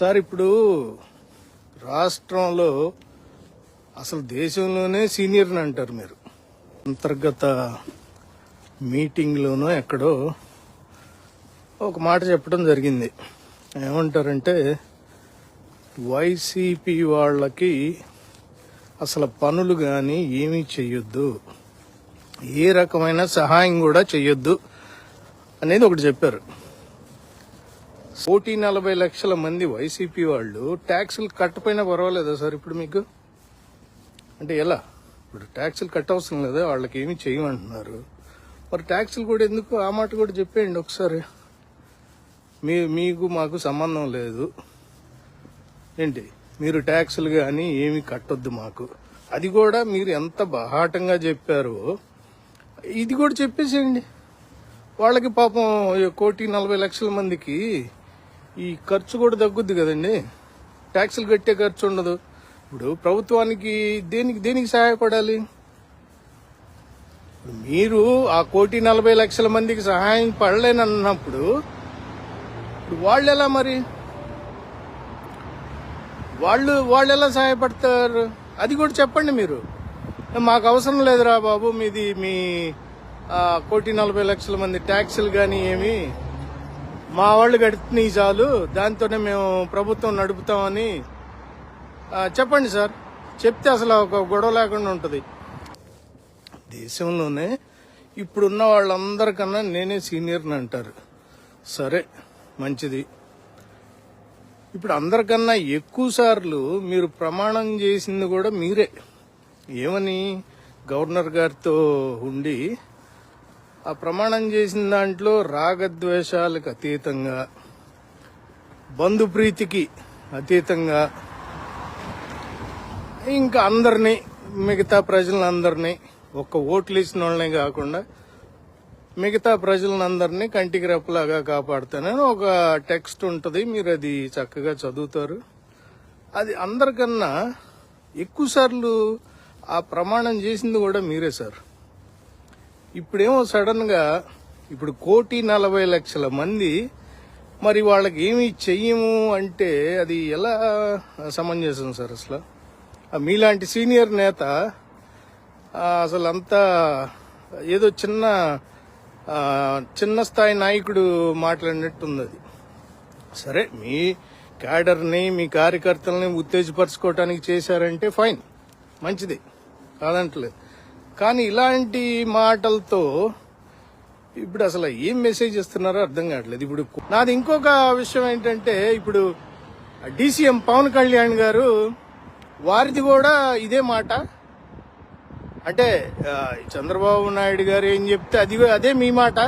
Sir ఇప్పుడు రాష్ట్రంలో అసలు దేశంలోనే సీనియర్ని అంటారు మీరు. అంతర్గత మీటింగ్లోనో ఎక్కడో ఒక మాట చెప్పడం జరిగింది. ఏమంటారంటే వైసీపీ వాళ్ళకి అసలు పనులు కానీ ఏమీ చెయ్యొద్దు. ఏ రకమైన సహాయం కూడా చెయ్యొద్దు అనేది ఒకటి చెప్పారు. కోటి నలభై లక్షల మంది వైసీపీ వాళ్ళు ట్యాక్సులు కట్టపోయినా పర్వాలేదా సార్ ఇప్పుడు మీకు? అంటే ఎలా? ఇప్పుడు ట్యాక్సులు కట్టవసరం లేదా? వాళ్ళకి ఏమి చేయమంటున్నారు? మరి ట్యాక్సులు కూడా ఎందుకు? ఆ మాట కూడా చెప్పేయండి ఒకసారి. మీ మీకు మాకు సంబంధం లేదు. ఏంటి? మీరు ట్యాక్సులు కానీ ఏమి కట్టొద్దు మాకు. అది కూడా మీరు ఎంత బహాటంగా చెప్పారో ఇది కూడా చెప్పేసేయండి. వాళ్ళకి పాపం కోటి నలభై లక్షల మందికి ఈ ఖర్చు కూడా తగ్గుద్ది కదండి. ట్యాక్సులు కట్టే ఖర్చు ఉండదు. ఇప్పుడు ప్రభుత్వానికి దేనికి దేనికి సహాయపడాలి? మీరు ఆ కోటి నలభై లక్షల మందికి సహాయం పడలేనన్నప్పుడు ఇప్పుడు వాళ్ళు ఎలా మరి? వాళ్ళు వాళ్ళు ఎలా సహాయపడతారు? అది కూడా చెప్పండి మీరు. మాకు అవసరం లేదురా బాబు మీది మీ కోటి నలభై లక్షల మంది ట్యాక్సులు కానీ ఏమి మా వాళ్ళు కడుతున్నాయి చాలు దాంతోనే మేము ప్రభుత్వం నడుపుతామని చెప్పండి సార్. చెప్తే అసలు ఒక గొడవ లేకుండా ఉంటుంది. దేశంలోనే ఇప్పుడున్న వాళ్ళందరికన్నా నేనే సీనియర్ని అంటారు. సరే మంచిది. ఇప్పుడు అందరికన్నా ఎక్కువ సార్లు మీరు ప్రమాణం చేసింది కూడా మీరే. ఏమని? గవర్నర్ గారితో ఉండి ఆ ప్రమాణం చేసిన దాంట్లో రాగద్వేషాలకు అతీతంగా బంధుప్రీతికి అతీతంగా ఇంకా అందరినీ మిగతా ప్రజలందరినీ ఒక్క ఓట్లు వేసిన వాళ్ళనే కాకుండా మిగతా ప్రజలందరినీ కంటికి రెప్పలాగా కాపాడుతానని ఒక టెక్స్ట్ ఉంటుంది. మీరు అది చక్కగా చదువుతారు. అది అందరికన్నా ఎక్కువ సార్లు ఆ ప్రమాణం చేసింది కూడా మీరే సార్. ఇప్పుడేమో సడన్గా ఇప్పుడు కోటి నలభై లక్షల మంది మరి వాళ్ళకి ఏమి చెయ్యము అంటే అది ఎలా సమంజసం సార్ అసలు? మీలాంటి సీనియర్ నేత అసలు అంతా ఏదో చిన్న చిన్న స్థాయి నాయకుడు మాట్లాడినట్టుంది అది. సరే మీ క్యాడర్ని మీ కార్యకర్తలని ఉత్తేజపరచుకోవటానికి చేశారంటే ఫైన్. మంచిది. కాదంటలేదు. కానీ ఇలాంటి మాటలతో ఇప్పుడు అసలు ఏం మెసేజ్ ఇస్తున్నారో అర్థం కావట్లేదు. ఇప్పుడు నాది ఇంకొక విషయం ఏంటంటే ఇప్పుడు డీసీఎం పవన్ కళ్యాణ్ గారు వారిది కూడా ఇదే మాట. అంటే చంద్రబాబు నాయుడు గారు ఏం చెప్తే అది అదే మీ మాట.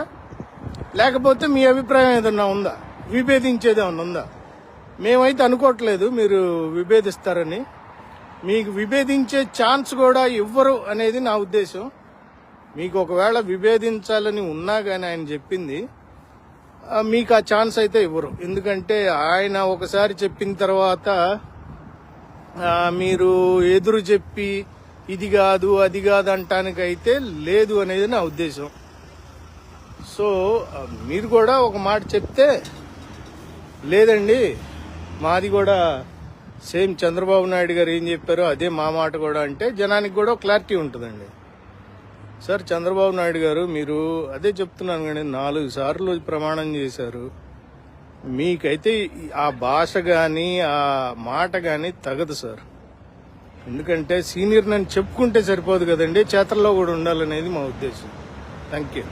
లేకపోతే మీ అభిప్రాయం ఏదన్నా ఉందా? విభేదించేది ఏమన్నా ఉందా? మేమైతే అనుకోవట్లేదు మీరు విభేదిస్తారని. మీకు విభేదించే ఛాన్స్ కూడా ఇవ్వరు అనేది నా ఉద్దేశం. మీకు ఒకవేళ విభేదించాలని ఉన్నా కానీ ఆయన చెప్పింది మీకు ఆ ఛాన్స్ అయితే ఇవ్వరు. ఎందుకంటే ఆయన ఒకసారి చెప్పిన తర్వాత మీరు ఎదురు చెప్పి ఇది కాదు అది కాదు అంటానికైతే లేదు అనేది నా ఉద్దేశం. సో మీరు కూడా ఒక మాట చెప్తే లేదండి మాది కూడా సేమ్ చంద్రబాబు నాయుడు గారు ఏం చెప్పారో అదే మా మాట కూడా అంటే జనానికి కూడా క్లారిటీ ఉంటుందండి. సార్ చంద్రబాబు నాయుడు గారు మీరు అదే చెప్తున్నాను కానీ నాలుగు సార్లు ప్రమాణం చేశారు. మీకైతే ఆ భాష కానీ ఆ మాట కానీ తగదు సార్. ఎందుకంటే సీనియర్ నన్ను చెప్పుకుంటే సరిపోదు కదండి చేతల్లో కూడా ఉండాలనేది మా ఉద్దేశం. Thank you